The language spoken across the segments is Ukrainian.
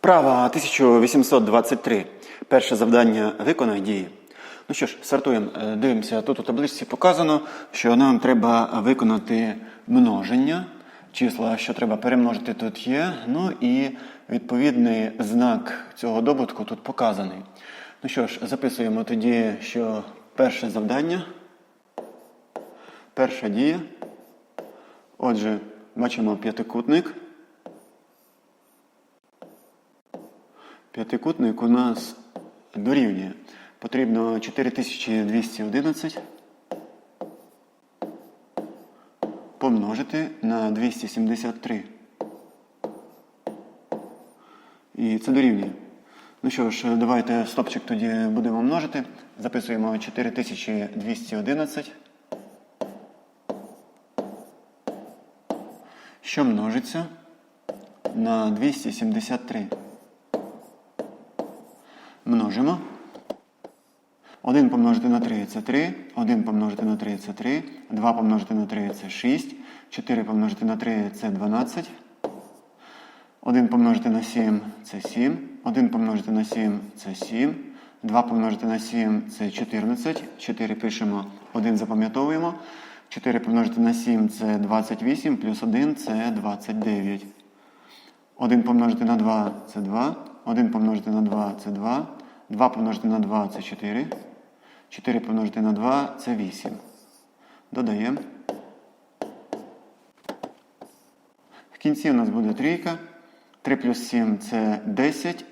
Вправа 1823. Перше завдання виконай дії. Ну що ж, стартуємо. Е, Дивимося, тут у табличці показано, що нам треба виконати множення. Числа, що треба перемножити, тут є. Ну і відповідний знак цього добутку тут показаний. Ну що ж, записуємо тоді, що перше завдання, перша дія. Отже, бачимо п'ятикутник. П'ятикутник у нас дорівнює. Потрібно 4211 помножити на 273. І це дорівнює. Ну що ж, давайте стопчик тоді будемо множити. Записуємо 4211. Що множиться на 273. Множимо. 1 помножити на 3 це 3, 1 помножити на 3 це 3, 2 помножити на 3 це 6, 4 помножити на 3 це 12, 1 помножити на 7 це 7, 1 помножити на 7 це 7, 2 помножити на 7 це 14, 4 пишемо, 1 запам'ятовуємо, 4 помножити на 7 це 28, плюс 1 це 29. 1 помножити на 2 це 2, 1 помножити на 2 це 2, 2 помножити на 2 це 4, 4 помножити на 2 це 8. Додаємо. В кінці у нас буде трійка. 3 плюс 7 це 10.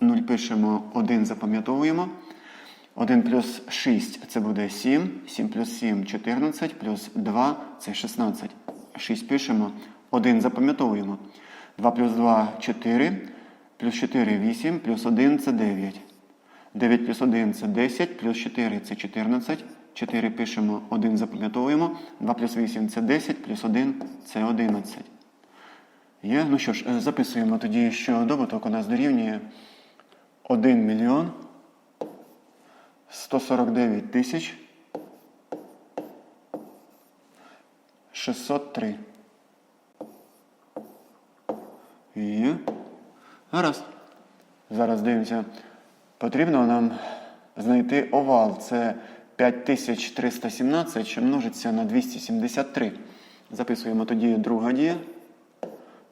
0 пишемо, 1 запам'ятовуємо. 1 плюс 6 це буде 7. 7 плюс 7 14, плюс 2 це 16. 6 пишемо, 1 запам'ятовуємо. 2 плюс 2 4, плюс 4 8, плюс 1 це 9. 9 плюс 1 це 10, плюс 4 це 14. 4 пишемо, 1 запам'ятовуємо. 2 плюс 8 це 10, плюс 1 це 11. Є? Ну що ж, е, записуємо тоді, що добуток у нас дорівнює 1 мільйон 149 тисяч 603. Є. Гаразд. Зараз дивимося. Потрібно нам знайти овал. Це 5317, що множиться на 273. Записуємо тоді друга дія.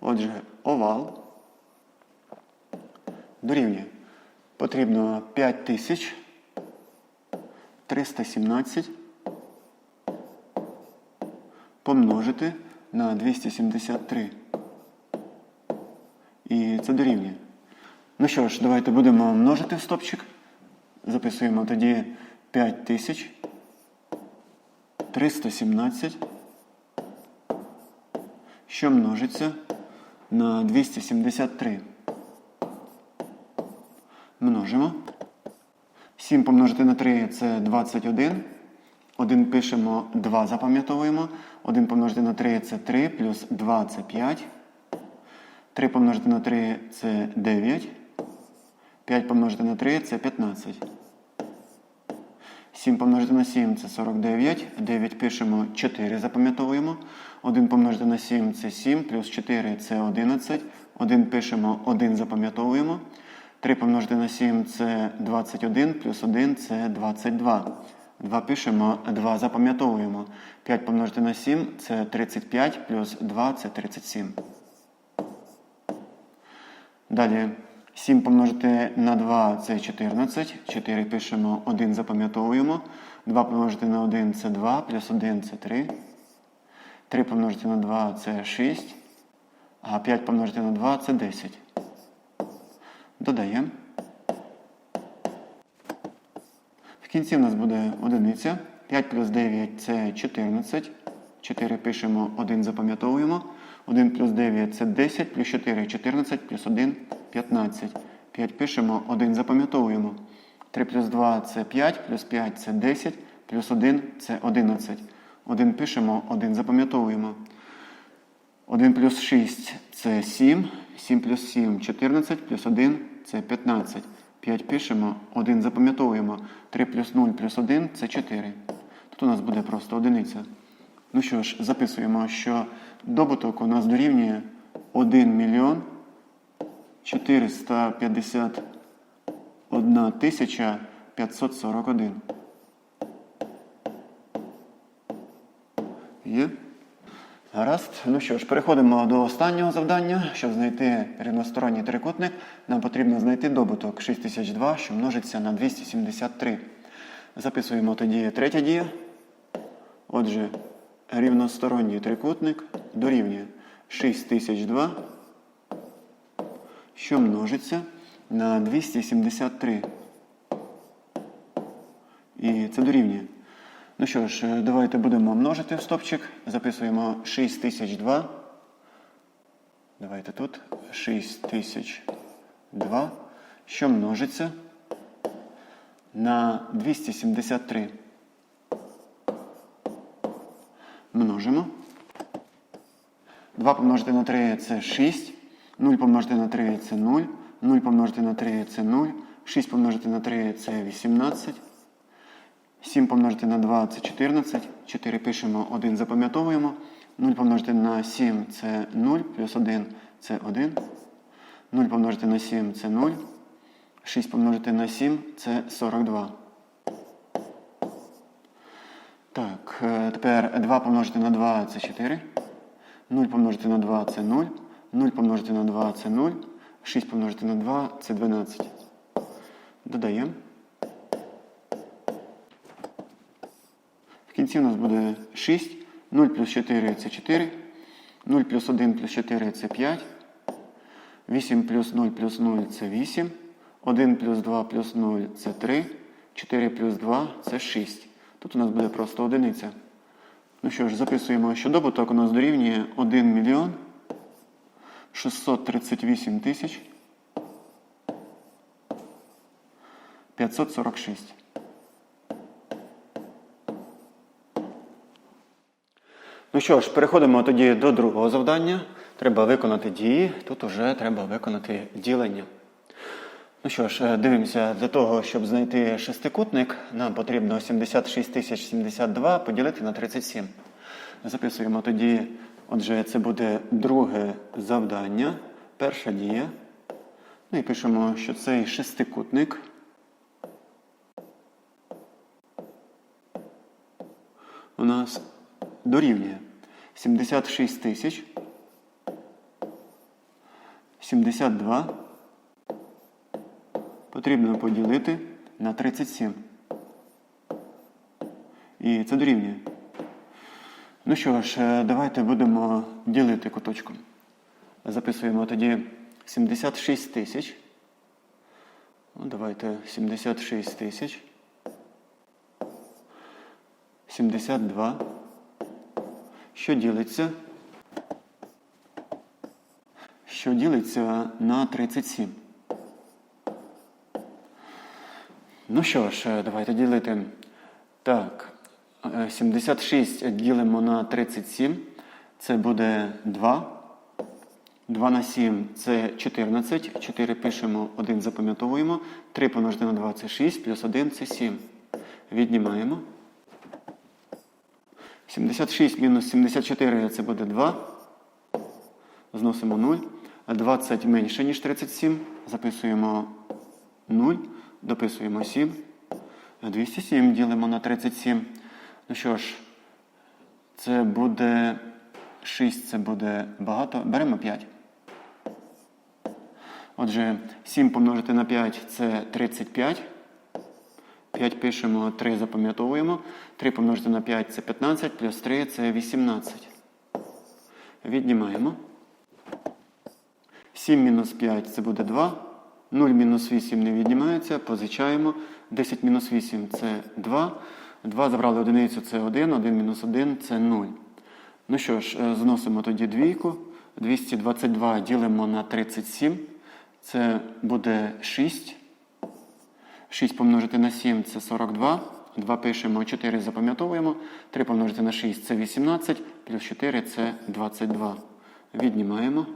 Отже, овал дорівнює. Потрібно 5317 помножити на 273. І це дорівнює. Ну що ж, давайте будемо множити в стопчик. Записуємо тоді 5317, що множиться на 273. Множимо. 7 помножити на 3 це 21. 1 пишемо, 2 запам'ятовуємо. 1 помножити на 3 це 3, плюс 2 це 5. 3 помножити на 3 це 9. 5 помножити на 3 це 15. 7 помножити на 7 це 49. 9 пишемо 4, запам'ятовуємо. 1 помножити на 7 це 7, плюс 4 це 11. 1 пишемо 1, запам'ятовуємо. 3 помножити на 7 це 21, плюс 1 це 22. 2 пишемо, 2 запам'ятовуємо. 5 помножити на 7 це 35, плюс 2 це 37. Далі 7 помножити на 2 це 14. 4 пишемо, 1 запам'ятовуємо. 2 помножити на 1 це 2, плюс 1 це 3. 3 помножити на 2 це 6. А 5 помножити на 2 це 10. Додаємо. В кінці в нас буде одиниця. 5 плюс 9 це 14. 4 пишемо, 1 запам'ятовуємо. 1 плюс 9 це 10, плюс 4 14, плюс 1 15. 5 пишемо, 1 запам'ятовуємо. 3 плюс 2 це 5, плюс 5 це 10, плюс 1 це 11. 1 пишемо, 1 запам'ятовуємо. 1 плюс 6 це 7, 7 плюс 7 14, плюс 1 це 15. 5 пишемо, 1 запам'ятовуємо. 3 плюс 0 плюс 1 це 4. Тут у нас буде просто одиниця. Ну що ж, записуємо, що добуток у нас дорівнює 1 мільйон 451 тисяча 541. Є. Гаразд. Ну що ж, переходимо до останнього завдання. Щоб знайти рівносторонній трикутник, нам потрібно знайти добуток 6002, що множиться на 273. Записуємо тоді третя дія. Отже, рівносторонній трикутник дорівнює 6002, що множиться на 273. І це дорівнює. Ну що ж, е, давайте будемо множити в стопчик. Записуємо 6002. Давайте тут 6002, що множиться на 273. Множимо. 2 помножити на 3 це 6. 0 помножити на 3 це 0. 0 помножити на 3 це 0. 6 помножити на 3 це 18. 7 помножити на 2 це 14. 4 пишемо, 1 запам'ятовуємо. 0 помножити на 7 це 0, плюс 1 це 1. 0 помножити на 7 це 0. 6 помножити на 7 це 42. Так, е, тепер 2 помножити на 2 це 4. 0 помножити на 2 це 0. 0 помножити на 2 це 0. 6 помножити на 2 це 12. Додаємо. В кінці у нас буде 6. 0 плюс 4 це 4. 0 плюс 1 плюс 4 це 5. 8 плюс 0 плюс 0 це 8. 1 плюс 2 плюс 0 це 3. 4 плюс 2 це 6. Тут у нас буде просто одиниця. Ну що ж, записуємо, що добуток у нас дорівнює 1 мільйон 638 тисяч 546. Ну що ж, переходимо тоді до другого завдання. Треба виконати дії. Тут уже треба виконати ділення. Ну що ж, е, дивимося, для того, щоб знайти шестикутник, нам потрібно 76 тисяч 72 поділити на 37. Записуємо тоді, отже, це буде друге завдання, перша дія. Ну і пишемо, що цей шестикутник у нас дорівнює 76 тисяч 72 потрібно поділити на 37. І це дорівнює. Ну що ж, е, давайте будемо ділити куточком. Записуємо тоді 76 тисяч. Ну, давайте 76 тисяч. 72. Що ділиться? Що ділиться на 37. Ну що ж, е, давайте ділити. Так, е, 76 ділимо на 37. Це буде 2. 2 на 7 це 14. 4 пишемо, 1 запам'ятовуємо. 3 помножити на 2 це 6, плюс 1 це 7. Віднімаємо. 76 мінус 74 це буде 2. Зносимо 0. 20 менше, ніж 37. Записуємо 0. Дописуємо 7. 207 ділимо на 37. Ну що ж, це буде 6, це буде багато. Беремо 5. Отже, 7 помножити на 5 це 35. 5 пишемо, 3 запам'ятовуємо. 3 помножити на 5 це 15, плюс 3 це 18. Віднімаємо. 7 мінус 5 це буде 2. 0 мінус 8 не віднімається, позичаємо. 10 мінус 8 це 2. 2 забрали одиницю, це 1, 1 мінус 1 це 0. Ну що ж, е, зносимо тоді двійку. 222 ділимо на 37. Це буде 6. 6 помножити на 7 це 42. 2 пишемо, 4 запам'ятовуємо. 3 помножити на 6 це 18, плюс 4 це 22. Віднімаємо.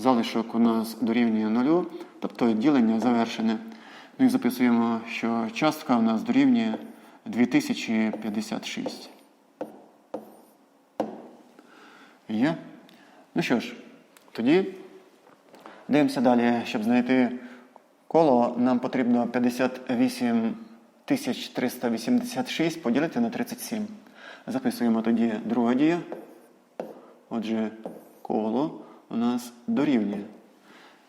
Залишок у нас дорівнює 0, тобто ділення завершене. Ну і записуємо, що частка у нас дорівнює 2056. Є? Ну що ж, тоді Дивимося далі, щоб знайти коло, нам потрібно 58 386 поділити на 37. Записуємо тоді друга дія. Отже, коло у нас дорівнює.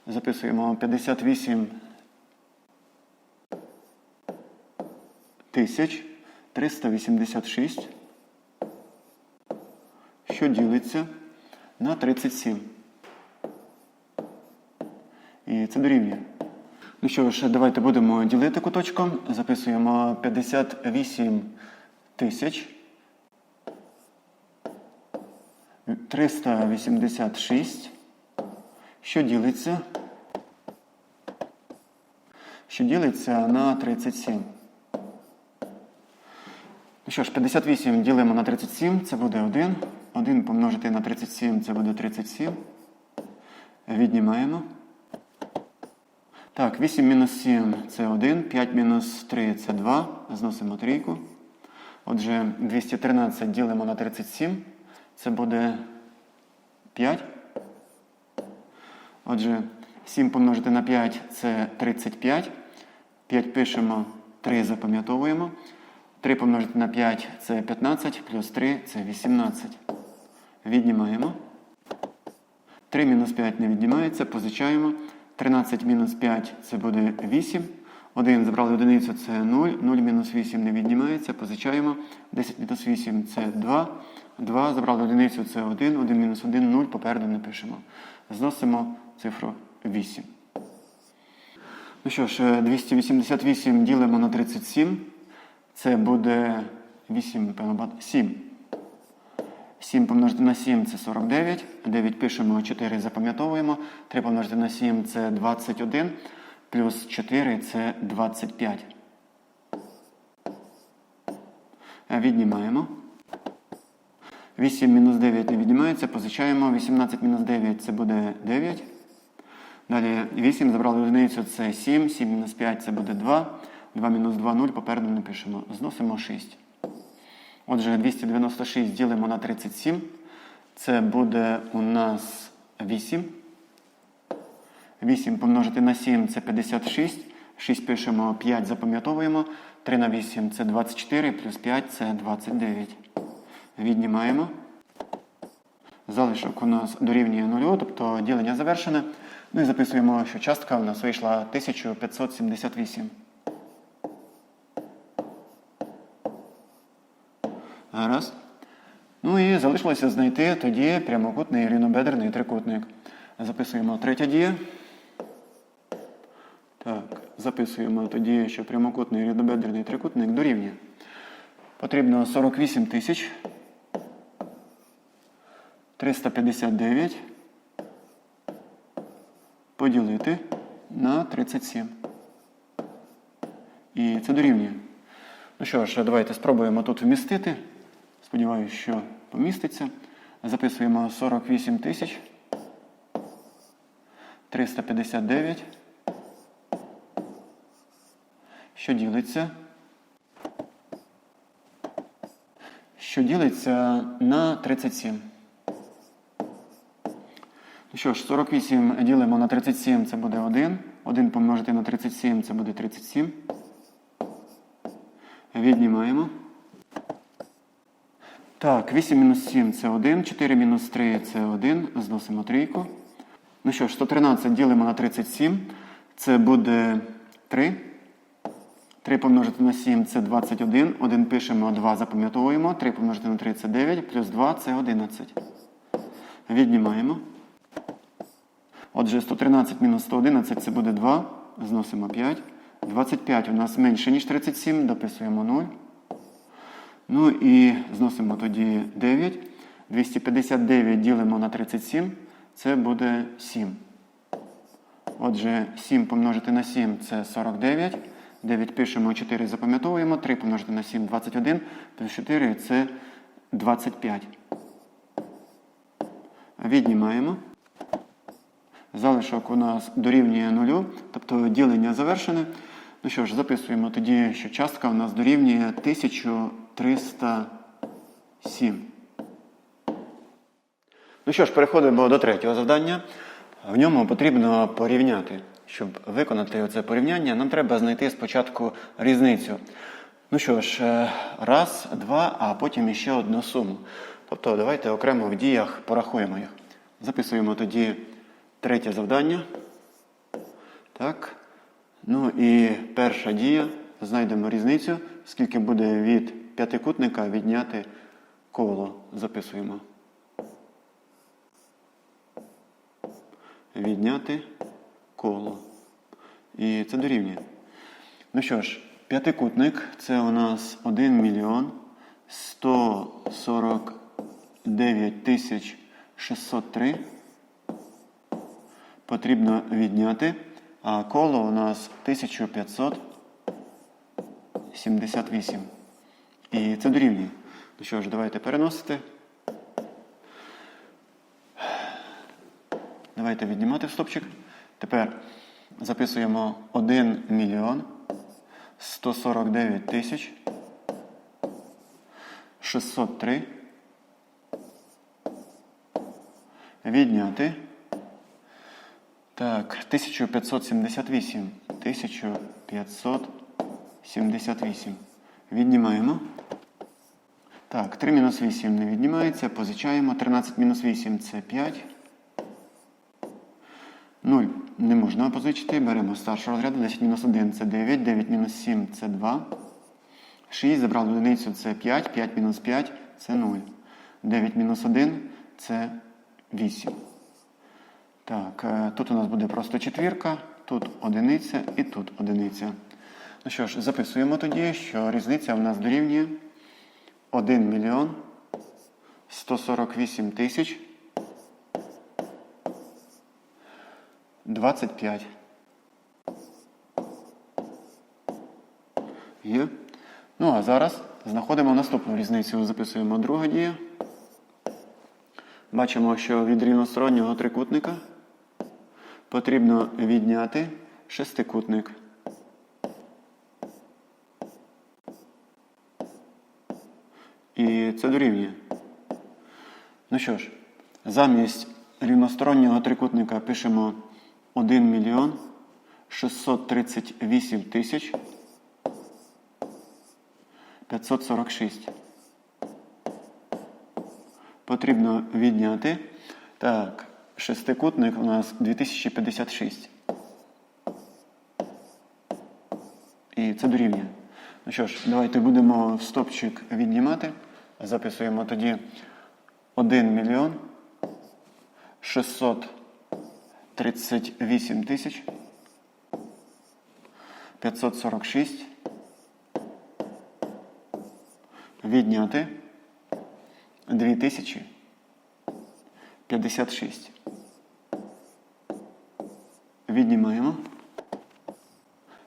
Записуємо 58 тисяч 386, що ділиться на 37. І це дорівнює. Ну що ж, давайте будемо ділити куточком. Записуємо 58 тисяч 386, що ділиться, що ділиться на 37. Ну що ж, 58 ділимо на 37, це буде 1. 1 помножити на 37, це буде 37. Віднімаємо. Так, 8 мінус 7 це 1, 5 мінус 3 це 2. Зносимо трійку. Отже, 213 ділимо на 37. Це буде 5. Отже, 7 помножити на 5 це 35. 5 пишемо, 3 запам'ятовуємо. 3 помножити на 5 це 15, плюс 3 це 18. Віднімаємо. 3 мінус 5 не віднімається, позичаємо. 13 мінус 5 це буде 8. 1 забрали одиницю це 0. 0 мінус 8 не віднімається, позичаємо. 10 мінус 8 це 2. 2 забрали одиницю це 1. 1 мінус 1 0. Попереду не пишемо. Зносимо цифру 8. Ну що ж, 288 ділимо на 37. Це буде 8, напевно, багато. 7. 7 помножити на 7 це 49. 9 пишемо, 4 запам'ятовуємо. 3 помножити на 7 це 21. Плюс 4 це 25. Віднімаємо. 8 мінус 9 не віднімається, позичаємо. 18 мінус 9 це буде 9. Далі 8 забрали одиницю це 7. 7 мінус 5 це буде 2. 2 мінус 2 0. Попереду не пишемо. Зносимо 6. Отже, 296 ділимо на 37. Це буде у нас 8. 8 помножити на 7 це 56. 6 пишемо, 5 запам'ятовуємо. 3 на 8 це 24, плюс 5 це 29. Віднімаємо. Залишок у нас дорівнює 0, тобто ділення завершене. Ну і записуємо, що частка у нас вийшла 1578. Гаразд. Ну і залишилося знайти тоді прямокутний рівнобедерний трикутник. Записуємо третя дія. Так, записуємо тоді, що прямокутний рівнобедерний трикутник дорівнює. Потрібно 48 тисяч 359 поділити на 37. І це дорівнює. Ну що ж, давайте спробуємо тут вмістити. Сподіваюся, що поміститься. Записуємо 48 тисяч 359. Що ділиться? Що ділиться на 37. Що ж, 48 ділимо на 37, це буде 1. 1 помножити на 37, це буде 37. Віднімаємо. Так, 8 мінус 7 це 1, 4 мінус 3 це 1. Зносимо трійку. Ну що ж, 113 ділимо на 37. Це буде 3. 3 помножити на 7 це 21. 1 пишемо, 2 запам'ятовуємо. 3 помножити на 3 це 9, плюс 2 це 11. Віднімаємо. Отже, 113 мінус 111 це буде 2. Зносимо 5. 25 у нас менше, ніж 37, дописуємо 0. Ну і зносимо тоді 9. 259 ділимо на 37, це буде 7. Отже, 7 помножити на 7 це 49. 9 пишемо, 4 запам'ятовуємо. 3 помножити на 7 21. Плюс 4 це 25. Віднімаємо. Залишок у нас дорівнює 0, тобто ділення завершене. Ну що ж, записуємо тоді, що частка у нас дорівнює 1307. Ну що ж, переходимо до третього завдання. В ньому потрібно порівняти. Щоб виконати це порівняння, нам треба знайти спочатку різницю. Ну що ж, е, раз, два, а потім іще одну суму. Тобто давайте окремо в діях порахуємо їх. Записуємо тоді третє завдання. Так. Ну і перша дія. Знайдемо різницю, скільки буде від п'ятикутника відняти коло. Записуємо. Відняти коло. І це дорівнює. Ну що ж, п'ятикутник це у нас 1 мільйон 149 тисяч 603. Потрібно відняти. А коло у нас 1578. І це дорівнює. Ну що ж, давайте переносити. Давайте віднімати в стопчик. Тепер записуємо 1 мільйон 149 тисяч 603. Відняти. Так, 1578. 1578. Віднімаємо. Так, 3 мінус 8 не віднімається. Позичаємо. 13 мінус 8 це 5. 0 не можна позичити. Беремо старшого розряду. 10 мінус 1 це 9. 9 мінус 7 це 2. 6. Забрали одиницю це 5. 5 мінус 5 це 0. 9 мінус 1 це 8. Так, е, тут у нас буде просто четвірка, тут одиниця і тут одиниця. Ну що ж, записуємо тоді, що різниця в нас дорівнює 1 мільйон 148 тисяч 25. Є. Ну, а зараз знаходимо наступну різницю. Записуємо друга дія. Бачимо, що від рівностороннього трикутника потрібно відняти шестикутник. І це дорівнює. Ну що ж, замість рівностороннього трикутника пишемо 1 мільйон 638 тисяч 546. Потрібно відняти. Так, шестикутник у нас 2056. І це дорівнює. Ну що ж, давайте будемо стопчик віднімати. Записуємо тоді 1 мільйон 638 тисяч 546. Відняти 2056. Віднімаємо.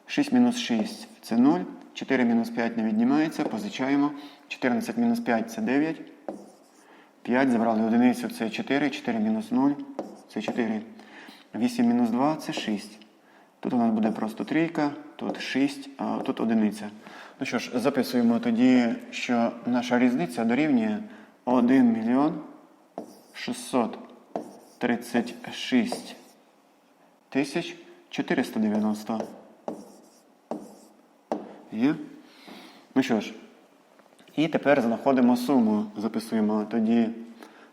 6 мінус 6 це 0. 4 мінус 5 не віднімається. Позичаємо. 14 мінус 5 це 9. 5 забрали одиницю це 4. 4 мінус 0 це 4. 8 мінус 2 це 6. Тут у нас буде просто трійка, тут 6, а тут одиниця. Ну що ж, записуємо тоді, що наша різниця дорівнює 1 мільйон 636 тисяч 490. Є? Ну що ж, і тепер знаходимо суму. Записуємо тоді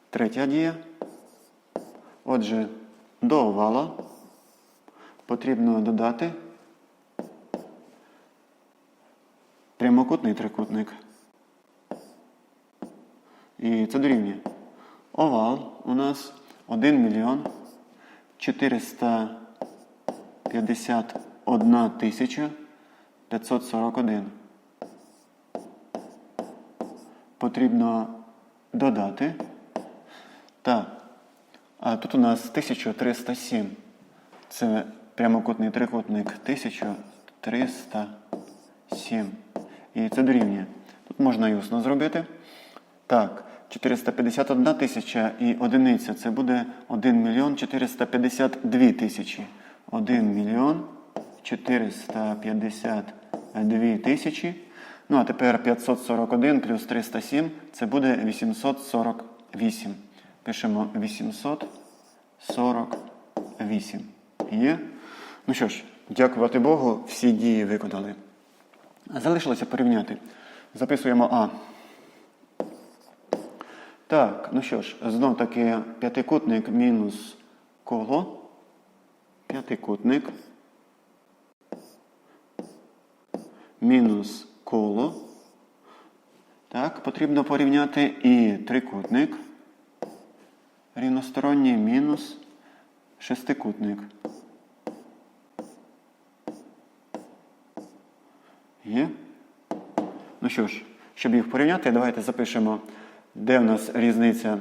третя дія. Отже, до овала потрібно додати прямокутний трикутник. І це дорівнює. Овал у нас 1 мільйон 451 тисяча 541. Потрібно додати. Так. А тут у нас 1307. Це прямокутний трикутник 1307. І це дорівнює. Тут можна і усно зробити. Так, 451 тисяча і одиниця. Це буде 1 мільйон 452 тисячі. 1 мільйон 452 тисячі. Ну, а тепер 541 плюс 307 це буде 848. Пишемо 848. Є. Ну що ж, дякувати Богу, всі дії виконали. Залишилося порівняти. Записуємо А. Так, ну що ж, знов таки п'ятикутник мінус коло. П'ятикутник. Мінус коло. Так, потрібно порівняти і трикутник. Рівносторонній мінус шестикутник. Є? Ну що ж, щоб їх порівняти, давайте запишемо, де в нас різниця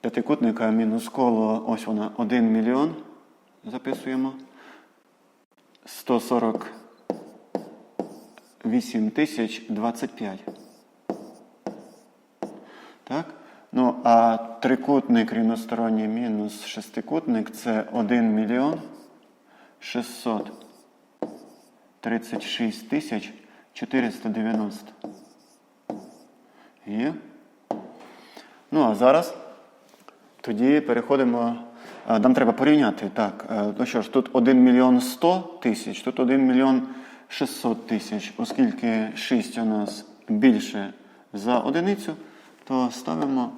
п'ятикутника мінус коло, ось вона 1 мільйон. Записуємо. 148 тисяч 25. Так? Ну, а трикутник рівносторонній мінус шестикутник це 1 мільйон 636 тисяч 490. Є. Ну, а зараз тоді переходимо. А, Нам треба порівняти. Так, е, ну що ж, тут 1 мільйон 100 тисяч, тут 1 мільйон 600 тисяч. Оскільки 6 у нас більше за одиницю, то ставимо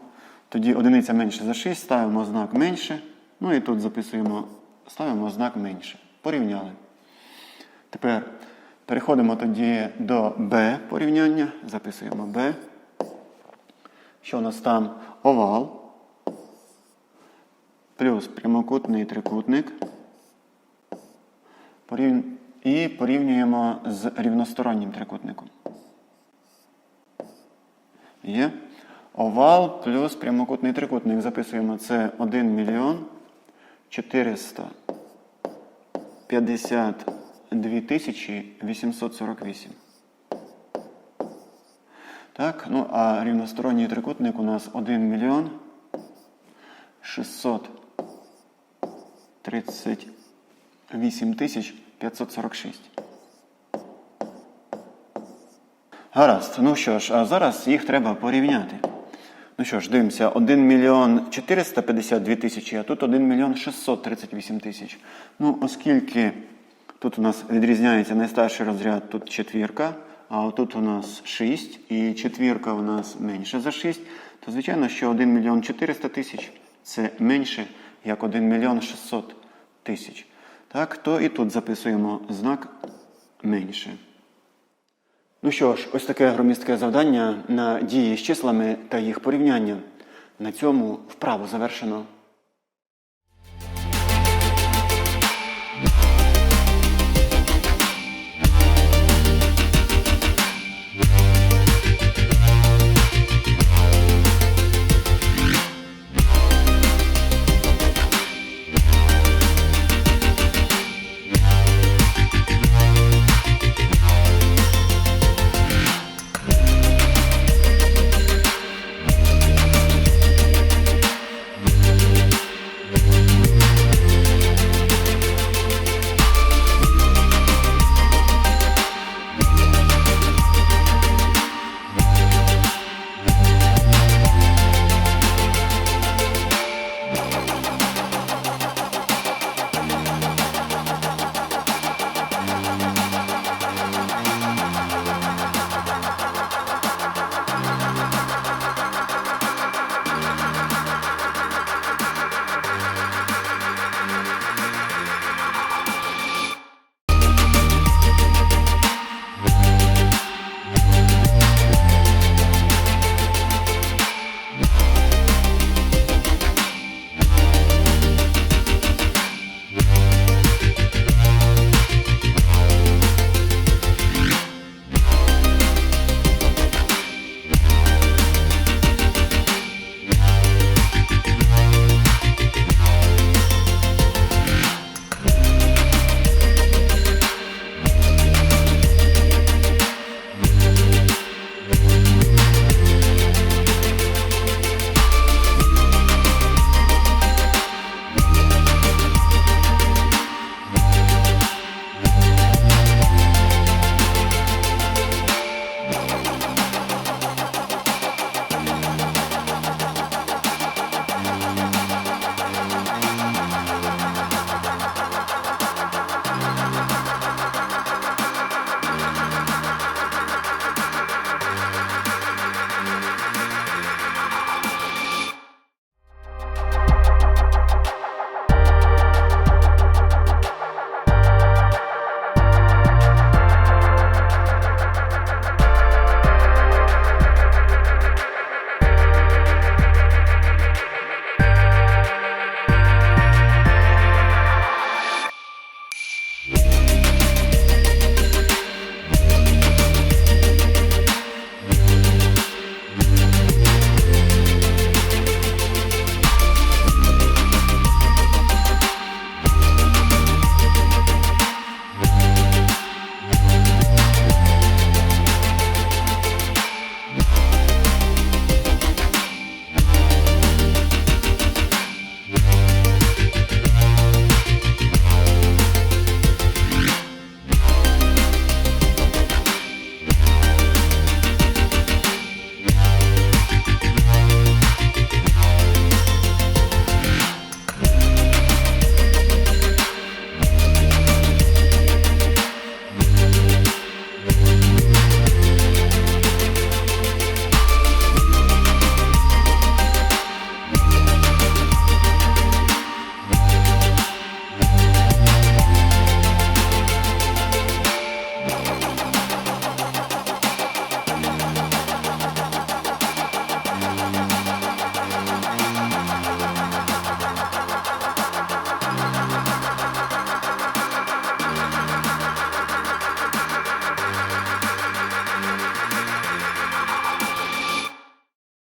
тоді одиниця менше за 6, ставимо знак менше. Ну і тут записуємо, ставимо знак менше. Порівняли. Тепер переходимо тоді до Б порівняння. Записуємо Б. Що у нас там? Овал плюс прямокутний трикутник. І порівнюємо з рівностороннім трикутником. Є. Овал плюс прямокутний трикутник. Записуємо це 1 мільйон 452 тисячі 848. Так, ну а рівносторонній трикутник у нас 1 мільйон 600. 38 546. Гаразд. Ну що ж, а зараз їх треба порівняти. Ну що ж, дивимося, 1 мільйон 452 тисячі, а тут 1 мільйон 638 тисяч. Ну, оскільки тут у нас відрізняється найстарший розряд, тут четвірка, а тут у нас 6, і четвірка у нас менше за 6, то звичайно, що 1 мільйон 400 тисяч це менше, як 1 мільйон 600 тисяч. Так, то і тут записуємо знак менше. Ну що ж, ось таке громістке завдання на дії з числами та їх порівняння. На цьому вправу завершено.